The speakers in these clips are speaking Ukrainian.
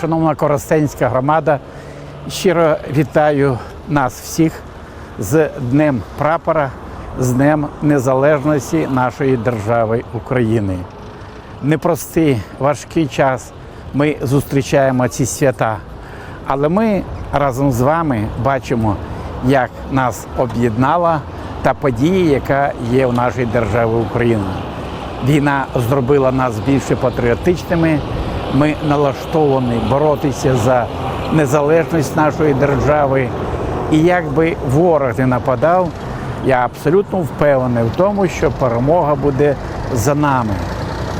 шановна Коростенська громада, щиро вітаю нас всіх з Днем Прапора, з Днем Незалежності нашої держави України. Непростий, важкий час ми зустрічаємо ці свята, але ми разом з вами бачимо, як нас об'єднала та подія, яка є в нашій державі Україна. Війна зробила нас більше патріотичними. Ми налаштовані боротися за незалежність нашої держави. І як би ворог не нападав, я абсолютно впевнений в тому, що перемога буде за нами,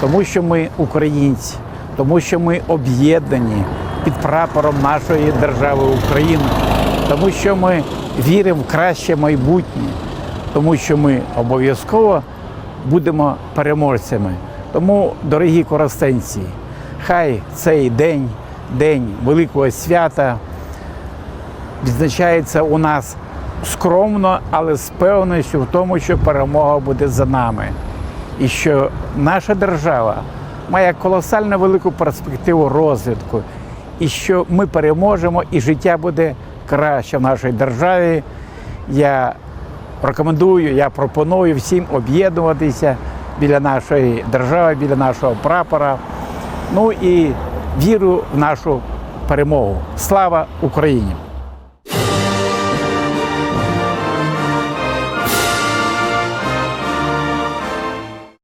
тому що ми українці, тому що ми об'єднані під прапором нашої держави України, тому що ми віримо в краще майбутнє, тому що ми обов'язково будемо переможцями. Тому, дорогі коростенці, хай цей день, день великого свята, відзначається у нас скромно, але з певністю в тому, що перемога буде за нами. І що наша держава має колосально велику перспективу розвитку, і що ми переможемо, і життя буде краще в нашій державі. Я рекомендую, я пропоную всім об'єднуватися біля нашої держави, біля нашого прапора. Ну і віру в нашу перемогу. Слава Україні!